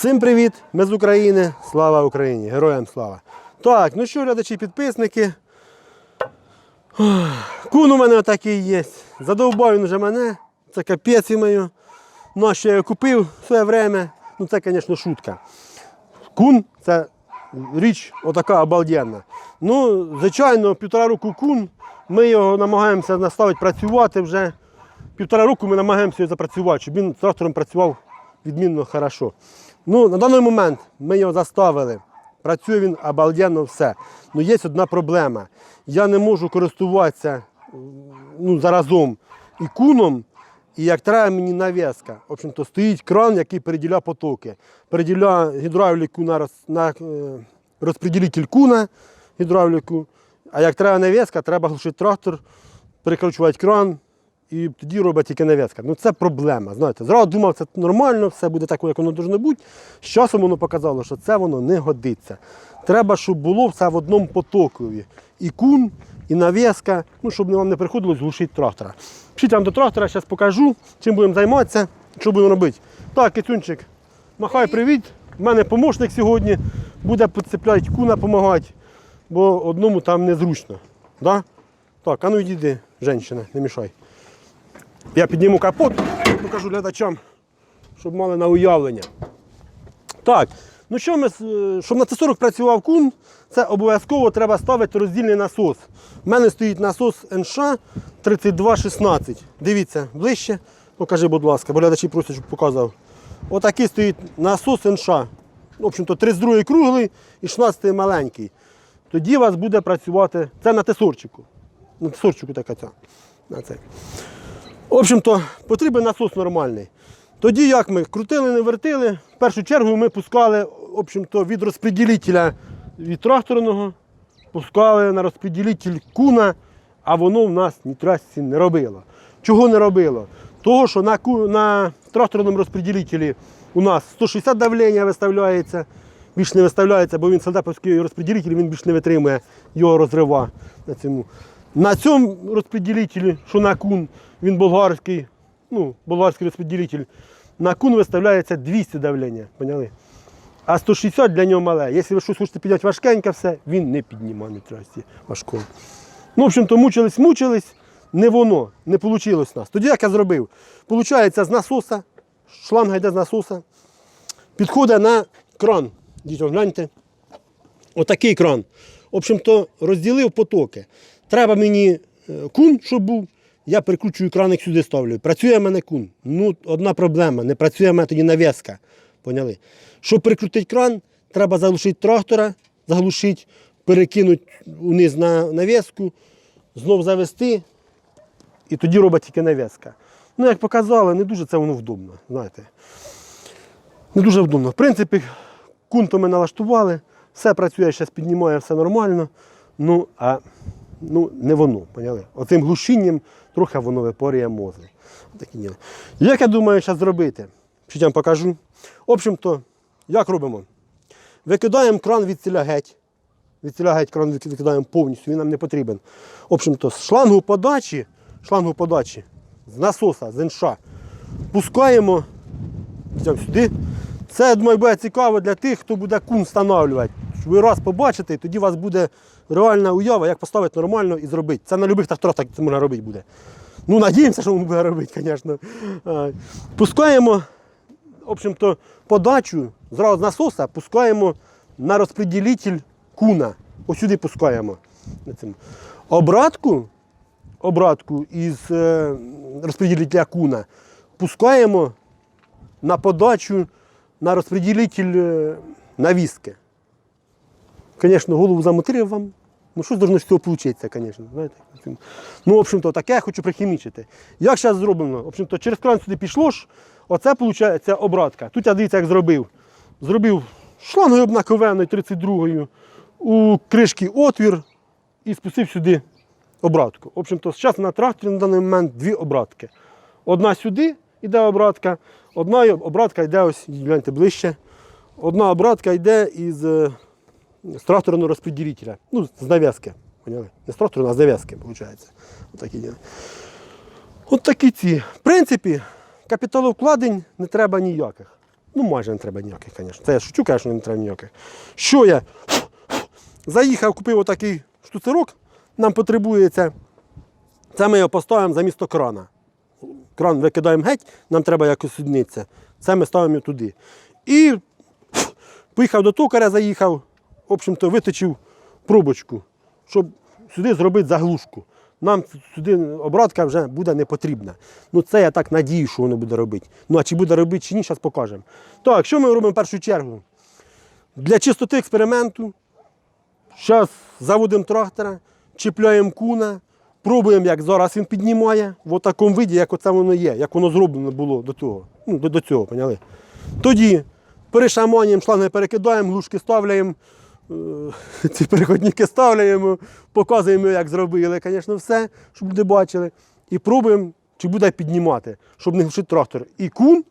Всім привіт! Ми з України. Слава Україні! Героям слава! Так, ну що, глядачі, підписники. Кун у мене отакий є. Задовбав він вже мене. Це капець мою. Ну, а що я його купив в своє время. Ну це, звісно, шутка. Кун це річ отака обалденна. Ну, звичайно, півтора року кун. Ми його намагаємося наставити працювати вже. Півтора року ми намагаємося його запрацювати, щоб він з трактором працював відмінно хорошо. Ну, на даний момент ми його заставили. Працює він обалденно все. Ну є одна проблема. Я не можу користуватися ну, заразом і куном, і як треба мені нав'язка. В общем-то, стоїть кран, який переділяє потоки. Переділяє гідравліку на, роз, на е, розподілитель куна, гідравліку. А як треба нав'язка, треба глушити трактор, перекручувати кран, і тоді робить тільки нав'язка. Ну це проблема. знаєте. Зразу думав, це нормально, все буде так, як воно повинно бути. З часом воно показало, що це воно не годиться. Треба, щоб було все в одному потокові. І кун, і нав'язка, ну, щоб вам не приходилось глушити трактора. Пішіть вам до трактора, зараз покажу, чим будемо займатися, що будемо робити. Так, Кицюнчик, махай привіт. У мене помощник сьогодні буде підцепляти куна, допомагати, бо одному там незручно. Да? Так, а ну йди, жінка, не мішай. Я підніму капот, покажу глядачам, щоб мали на уявлення. Так, ну що ми, е, щоб на Т-40 працював кун, це обов'язково треба ставити роздільний насос. У мене стоїть насос НШ 3216. Дивіться, ближче. Покажи, будь ласка, бо глядачі просять, щоб показав. Отакий стоїть насос НШ. В общем-то, 32 круглий і 16 маленький. Тоді у вас буде працювати. Це на тесорчику. На тесорчику така ця. На цей. В общем-то, потрібен насос нормальний. Тоді як ми крутили, не вертили, в першу чергу ми пускали общем-то, від розподілителя від тракторного, пускали на розподілитель куна, а воно в нас ні трасці не робило. Чого не робило? Того, що на, на тракторному розподілителі у нас 160 давлення виставляється, більш не виставляється, бо він сальдаповський розподілитель, він більш не витримує його розрива на цьому. На цьому розподілителі, що на кун, він болгарський, ну, болгарський розподілитель, на кун виставляється 200 давлення, поняли? А 160 для нього мале. Якщо ви щось хочете підняти важкеньке все, він не піднімає на трасі важкого. Ну, в общем-то, мучились, мучились, не воно, не вийшло в нас. Тоді як я зробив? Получається, з насоса, шланга йде з насоса, підходить на кран. Дітям, гляньте. Отакий кран. В общем-то, розділив потоки. Треба мені е, кун, щоб був. Я прикручую краник сюди ставлю. Працює в мене кун. Ну, одна проблема. Не працює в мене тоді нав'язка. Поняли? Щоб прикрутити кран, треба заглушити трактора, заглушити, перекинути вниз на нав'язку, знов завести, і тоді робить тільки нав'язка. Ну, як показали, не дуже це воно вдобно. знаєте. Не дуже вдобно. В принципі, кунто ми налаштували, все працює, зараз піднімає, все нормально. Ну, а ну, не воно, поняли? Оцим глушінням трохи воно випорює діла. Як я думаю, зараз зробити? Що я вам покажу. В общем-то, як робимо? Викидаємо кран від ціля геть. Від ціля геть кран викидаємо повністю, він нам не потрібен. В общем-то, з шлангу подачі, шлангу подачі, з насоса, з інша, пускаємо сюди. Це, я думаю, буде цікаво для тих, хто буде кун встановлювати. Ви раз побачите, і тоді у вас буде реальна уява, як поставити нормально і зробити. Це на будь-яких тракторах так це можна робити буде. Ну, надіємося, що воно буде робити, звісно. Пускаємо, в общем-то, подачу зразу з насоса пускаємо на розподілитель куна. Ось сюди пускаємо. Обратку, обратку із е, розподілителя куна пускаємо на подачу на розподілитель е, навіски. Звісно, голову замутрив вам. Ну, щось должно з цього вийти, звісно. Знаєте? Ну, в общем-то, таке я хочу прихімічити. Як зараз зроблено? В общем-то, через кран сюди пішло ж, оце виходить обратка. Тут я дивіться, як зробив. Зробив шлангою обнаковеною 32-ю у кришки отвір і спустив сюди обратку. В общем-то, зараз на тракторі на даний момент дві обратки. Одна сюди йде обратка, одна обратка йде ось, гляньте ближче. Одна обратка йде із з тракторного розподілителя. Ну, з нав'язки. Поняли? Не з тракторного, а з нав'язки, виходить. Отакі. От такі ці. В принципі, капіталовкладень не треба ніяких. Ну, майже не треба ніяких, звісно. Це я шучу, звісно, не треба ніяких. Що я? Заїхав, купив отакий штуцерок, нам потребується. Це ми його поставимо замісто крана. Кран викидаємо геть, нам треба якось суднитися. Це ми ставимо туди. І поїхав до токаря, заїхав, в общем-то, виточив пробочку, щоб сюди зробити заглушку. Нам сюди обратка вже буде не потрібна. Ну це я так надію, що воно буде робити. Ну а чи буде робити, чи ні, зараз покажемо. Так, що ми робимо в першу чергу? Для чистоти експерименту Зараз заводимо трактора, чіпляємо куна, пробуємо, як зараз він піднімає, в такому виді, як оце воно є, як воно зроблено було до того. Ну, до, до цього, поняли? Тоді перешаманюємо, шланги перекидаємо, глушки ставляємо, ці переходники ставляємо, показуємо, як зробили, звісно, все, щоб люди бачили. І пробуємо, чи буде піднімати, щоб не глушити трактор. І кун,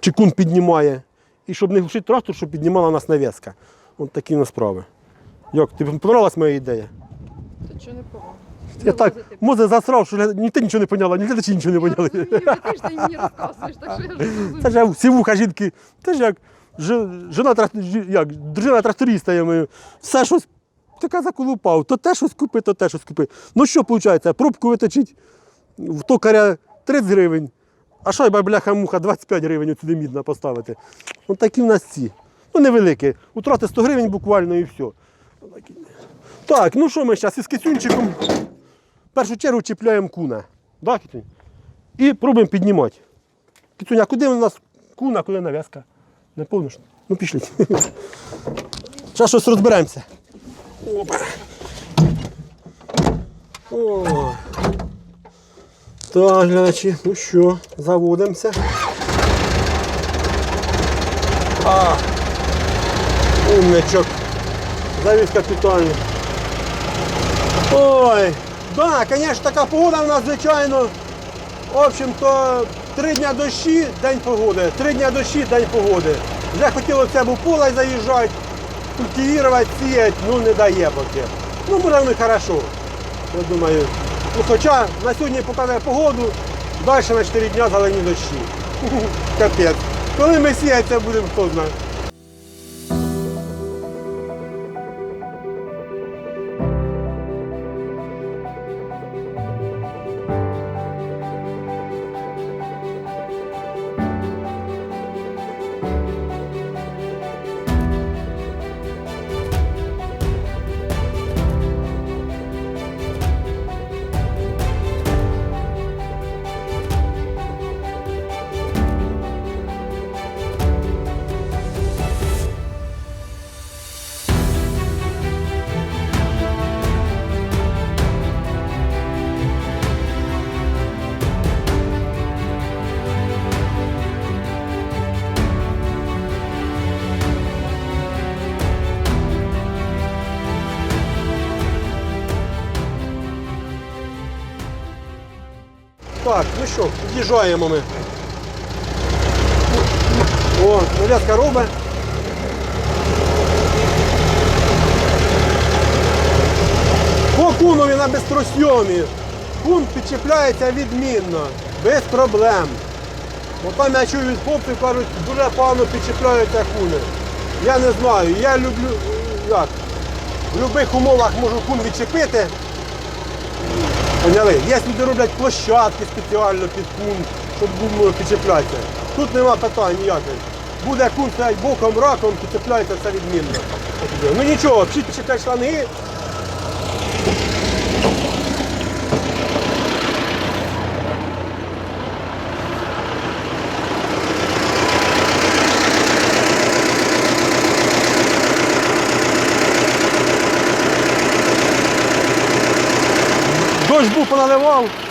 чи кун піднімає, і щоб не глушити трактор, щоб піднімала нас нав'язка. От такі у нас справи. Як, тобі подобалась моя ідея? То чого не погано? Я так, може, засрав, що ні ти нічого не поняла, ні глядачі нічого не поняли. Ти ж ти мені розказуєш, так що я ж розумію. Це ж як всі вуха жінки, це ж як жена, як, дружина тракториста, я маю, все щось така заколупав, то те щось купи, то те щось купи. Ну що виходить, пробку виточить в токаря 30 гривень, а шайба бляха-муха 25 гривень сюди мідна поставити. Ось такі в нас ці. Ну невеликі. Утрати 100 гривень буквально і все. Так, ну що ми зараз із кицюнчиком в першу чергу чіпляємо куна. Да, І пробуємо піднімати. Кицюня, куди у нас куна, куди нав'язка? Не повниш? Ну пішліть. Зараз щось розберемося. Опа. О. Так, глядачі, ну що, заводимося. А, умничок. Завіз капітально. Ой, да, звісно, така погода в нас, звичайно. В общем-то, три дня дощі, день погоди. Три дня дощі, день погоди. Вже хотіло б у поле заїжджати, культивувати, сіяти, ну не дає поки. Ну, буде воно хорошо. Я думаю. Ну, хоча на сьогодні покаже погоду, далі на 4 дня зелені дощі. Капець. Коли ми сіяти це будемо, хто знає. Що, ми. О, нав'язка робить. По кунові на безтросйомі. Кун підчіпляється відмінно, без проблем. Бо я чую від хлопців, кажуть, дуже погано підчіпляються куни. Я не знаю, я люблю, як, в будь-яких умовах можу кун відчепити. Поняли? Є люди роблять площадки спеціально під кун, щоб було підчеплятися. Тут нема питань ніяких. Буде кун стоять боком, раком, підчепляється, все відмінно. Ну нічого, всі підчепляють шланги. বল।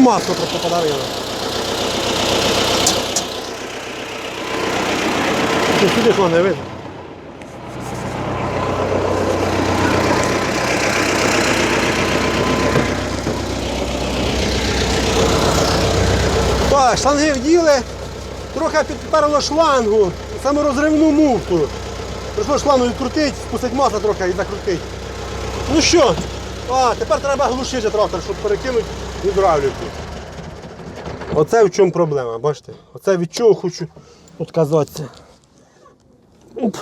Воно масло просто подавило. Ти сюди ж не видно. Так, вділи, трохи підперло шлангу, саме розривну муфту. Прийшло шлангу відкрутити, спустити масло трохи і закрутити. Ну що, а, тепер треба глушити трактор, щоб перекинути гідравліку. Оце в чому проблема, бачите? Оце від чого хочу відказатися. Оп.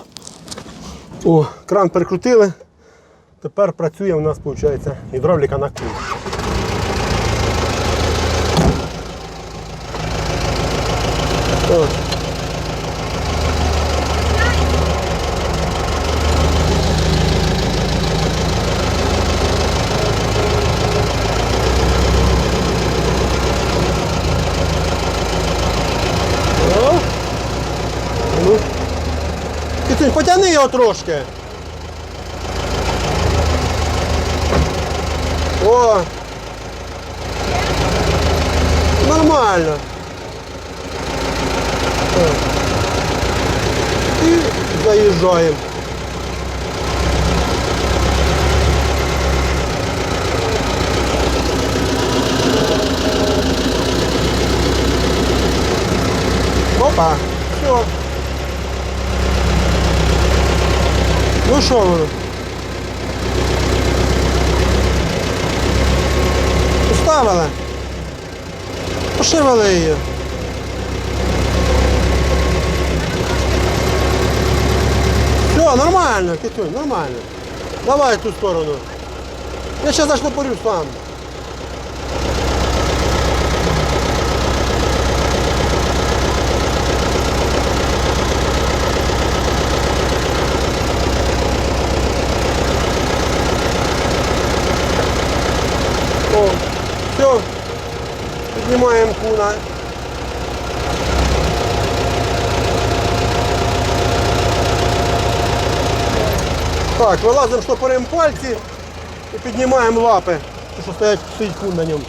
О, кран перекрутили. Тепер працює у нас, виходить, гідравліка на круг. О. О. Ну. Кицюнь, потягни його трошки. О. Нормально. О. І заїжджаємо. Опа, все. Ну що ви? Поставили. Пошивали її. Все, нормально, Китюнь, нормально. Давай в ту сторону. Я сейчас напорю сам. О, все. Піднімаємо куна. Так, вилазимо штопорем пальці і піднімаємо лапи, що стоять стоїть кун на ньому.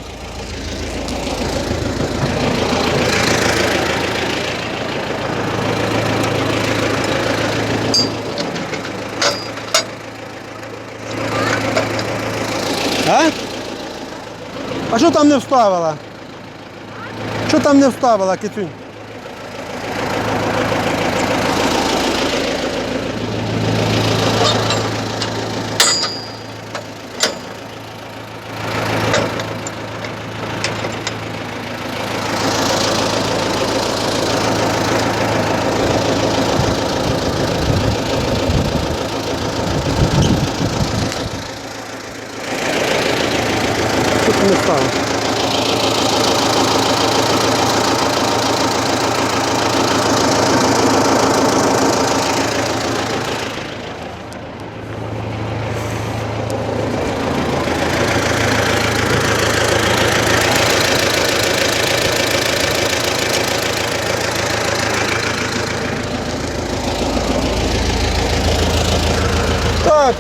А? А що там не вставила? Що там не вставила, кицюнь? Не вставила? Так.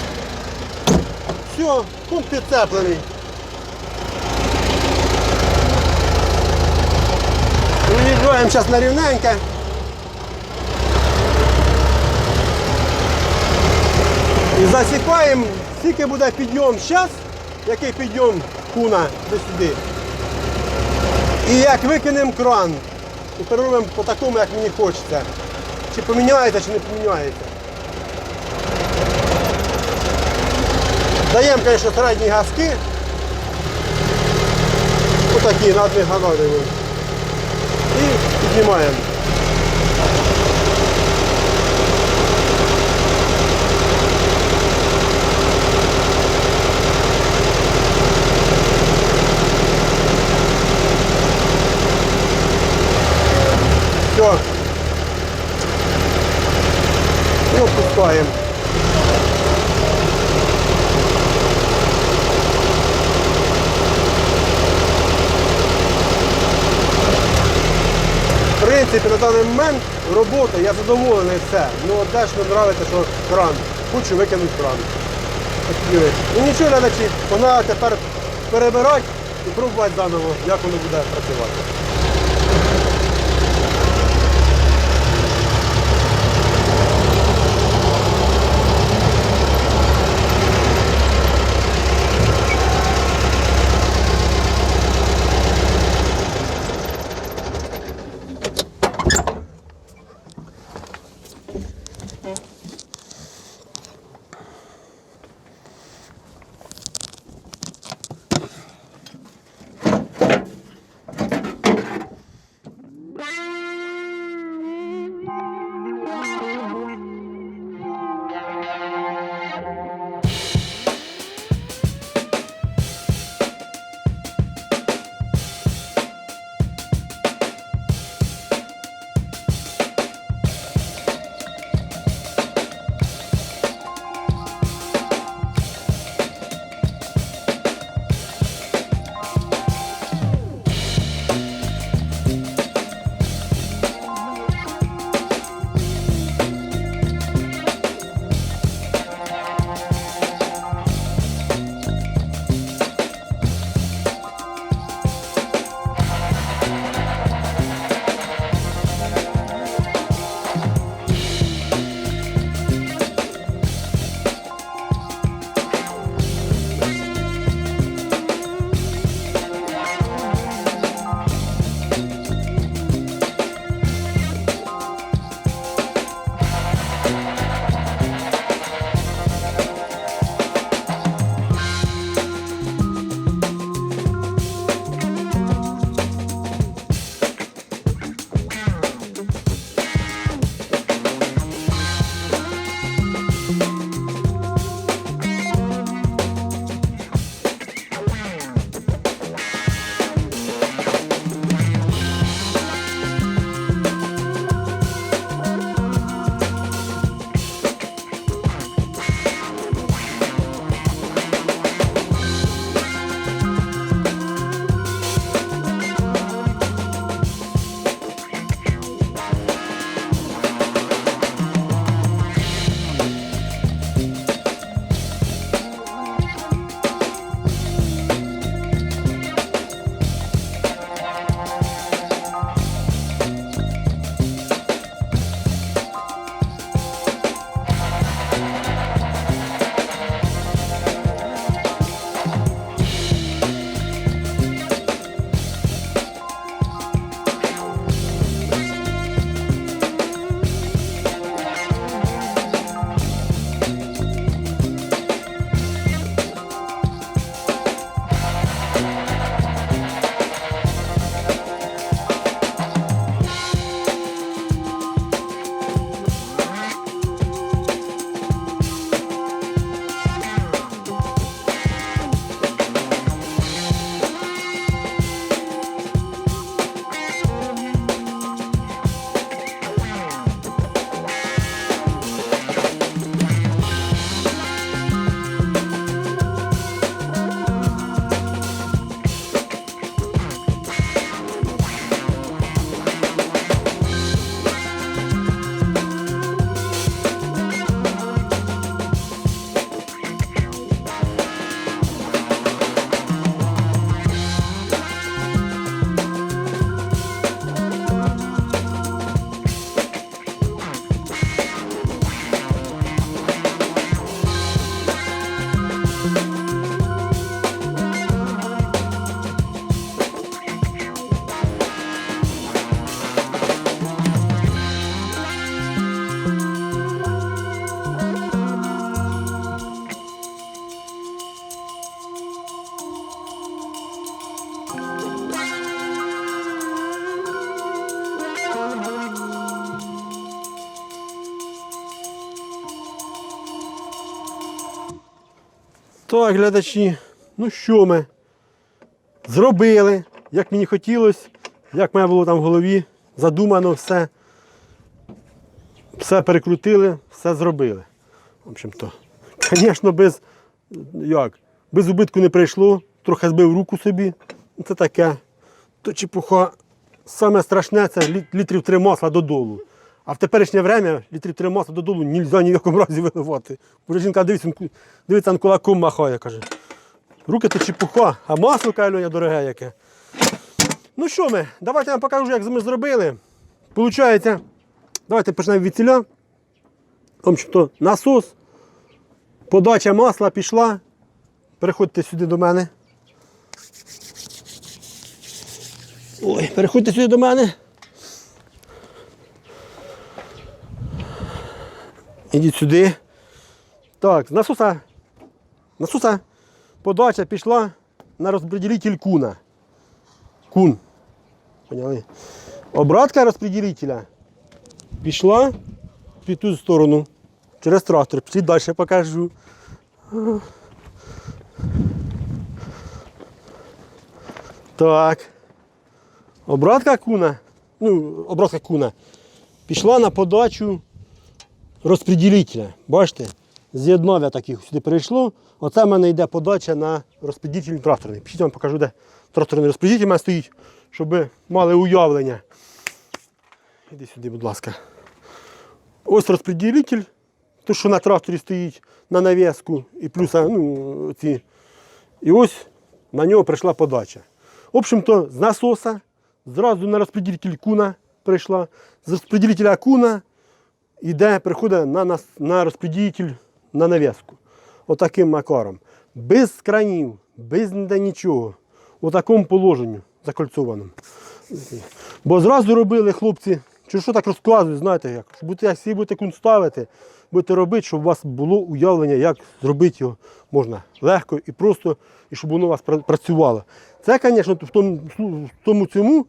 Все, пункт підцеплений. Виїжджаємо зараз на рівненьке. І засікаємо, скільки буде підйом зараз, який підйом куна до сюди. І як викинемо кран. І переробимо по такому, як мені хочеться. Чи поміняється, чи не поміняється. Даємо, звісно, середні газки. Отакі на одних газах даємо. І піднімаємо. Все. І опускаємо. Принципі, на даний момент робота, я задоволений все. Ну от теж не подобається, що кран. Хочу викинути кран. І нічого не начить. вона тепер перебирати і пробувати заново, як воно буде працювати. Так, глядачі, ну що ми зробили, як мені хотілося, як мене було там в голові, задумано все. Все перекрутили, все зробили. В общем-то, звісно, без, як, без убитку не прийшло, трохи збив руку собі. Це таке. То чепуха. Саме страшне це літрів три масла додолу. А в теперішнє время літрів три масла додолу нельзя ні в якому разі виливати. Бо жінка дивиться, дивиться кулаком махає, каже. Руки то чепуха, а масло кайлюня дороге яке. Ну що ми, давайте я вам покажу, як ми зробили. Получається, давайте почнемо від ціля. Тому що насос, подача масла пішла. Переходьте сюди до мене. Ой, переходьте сюди до мене. Ідіть сюди. Так, з насоса. Насоса подача пішла на розподілитель куна. Кун. Поняли? Обратка розподілителя пішла під ту сторону. Через трактор. Пішли далі покажу. Так. Обратка куна. Ну, обратка куна. Пішла на подачу розподілителя. Бачите? З'єднання таких сюди перейшло. Оце в мене йде подача на розподілитель тракторний. Пішіть я вам покажу, де тракторний розподілитель у мене стоїть, щоб ви мали уявлення. Іди сюди, будь ласка. Ось розподілитель, то, що на тракторі стоїть на нав'язку, і плюс ну, ці. І ось на нього прийшла подача. В общем-то, з насоса зразу на розподілитель куна прийшла, з розподілителя куна йде, приходить на, нас, на розподілитель на нав'язку. Отаким макаром. Без кранів, без нічого. У такому положенні закольцованому. Бо зразу робили хлопці, чи що так розказують, знаєте як? Будете, якщо будете кун ставити, будете робити, щоб у вас було уявлення, як зробити його можна легко і просто, і щоб воно у вас працювало. Це, звісно, в тому, в тому цьому,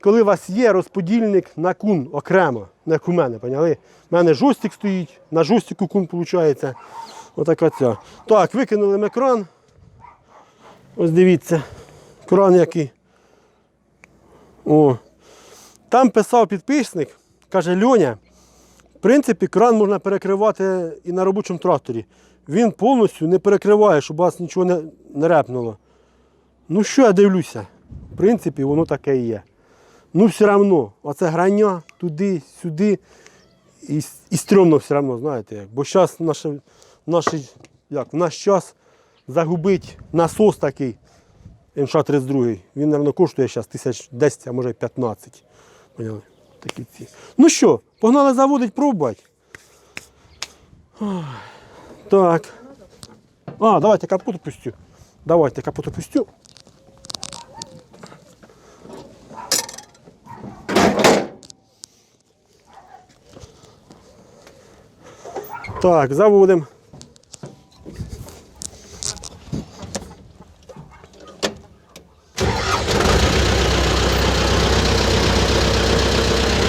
коли у вас є розподільник на кун окремо, не як у мене, поняли? У мене жостик стоїть, на жостику кун виходить. Отака ця. Так, викинули ми кран. Ось дивіться, кран який. О. Там писав підписник, каже Льоня, в принципі, кран можна перекривати і на робочому тракторі. Він повністю не перекриває, щоб вас нічого не, не репнуло. Ну що я дивлюся? В принципі, воно таке і є. Ну, все одно, оце грання туди, сюди. І, і стрьомно все одно, знаєте як. Бо зараз наше, наше, як, наш час загубить насос такий МШ-32. Він, мабуть, коштує зараз тисяч 10, а може 15. Поняли? Такі ці. Ну що, погнали заводить, пробувати. Так. А, давайте капот пустю. Давайте капот пустю. Так, заводимо.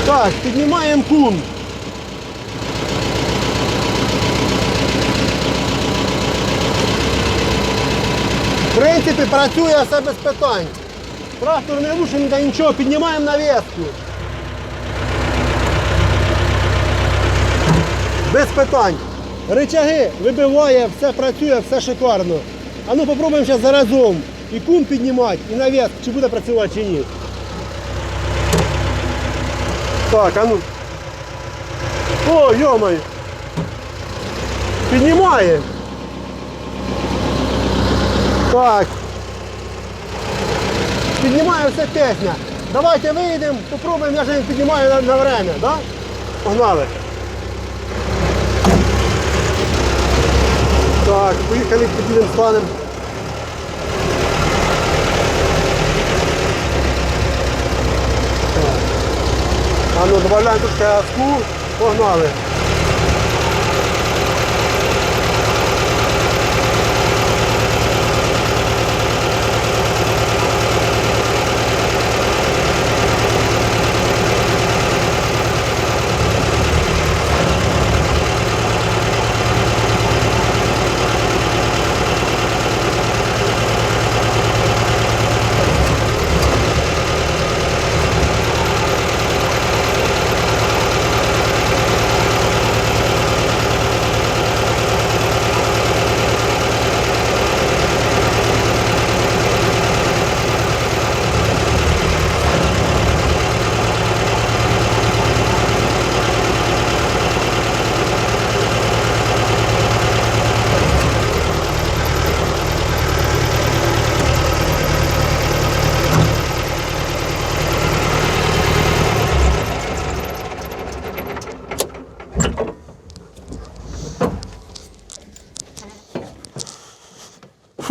Так, піднімаємо кун. В принципі, працює все без питань. Трактор не ніде нічого, піднімаємо навіску. Без питань. Рычаги вибиває, все працює, все шикарно. А ну попробуємо зараз заразом і кун піднімати, і навіс, чи буде працювати, чи ні. Так, а ну. О, йомай. Піднімає. Так. Піднімає все пісня. Давайте вийдемо, попробуємо, я він піднімаю на, на время, да? Погнали. Так, поїхали, під станемо. А ну, добавляємо трошки каску, погнали.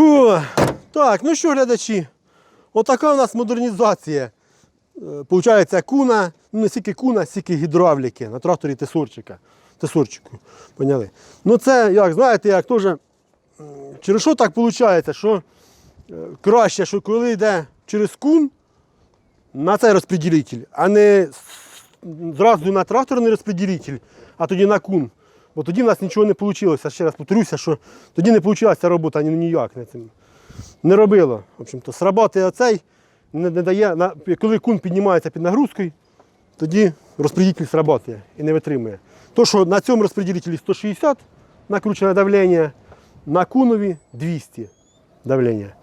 Фу. Так, ну що, глядачі, отака у нас модернізація. Е, Получається куна, ну не стільки куна, стільки гідравліки на тракторі тесорчика. Тесорчику. Поняли? Ну це, як знаєте, як теж. Через що так виходить, що е, краще, що коли йде через кун на цей розподілитель, а не зразу на тракторний розподілитель, а тоді на кун. Бо тоді в нас нічого не вийшло. Ще раз повторюся, що тоді не вийшла ця робота ні, ніяк. Не, не робило. В общем-то, срабатує оцей, не, не дає, коли кун піднімається під нагрузкою, тоді розподілитель срабатує і не витримує. То, що на цьому розподілителі 160 накручене давлення, на кунові 200 давлення.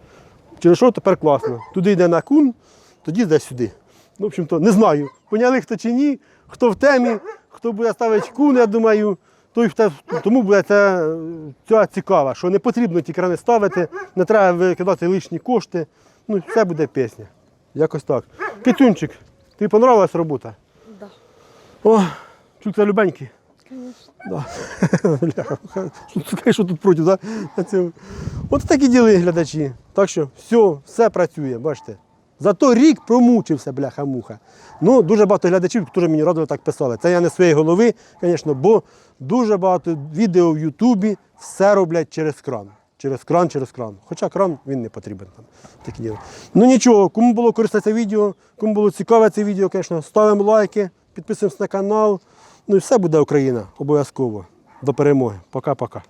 Через що тепер класно. Туди йде на кун, тоді йде сюди. Ну, в общем-то, не знаю, поняли хто чи ні, хто в темі, хто буде ставити кун, я думаю, тому буде це, ця цікава, що не потрібно ті крани ставити, не треба викидати лишні кошти. Ну, все буде пісня. Якось так. Китюнчик, тобі понравилась робота? Да, О, чук це любенький. звісно. Да. Що тут проти, да? От такі діли, глядачі. Так що все, все працює, бачите. Зато рік промучився, бляха-муха. Ну, дуже багато глядачів, які мені радили так писали. Це я не своєї голови, звісно, бо дуже багато відео в Ютубі все роблять через кран. Через кран, через кран. Хоча кран він не потрібен там. Такі діла. Ну нічого, кому було корисне це відео, кому було цікаве це відео, звісно, ставимо лайки, підписуємося на канал. Ну і все буде Україна, обов'язково. До перемоги. Пока-пока.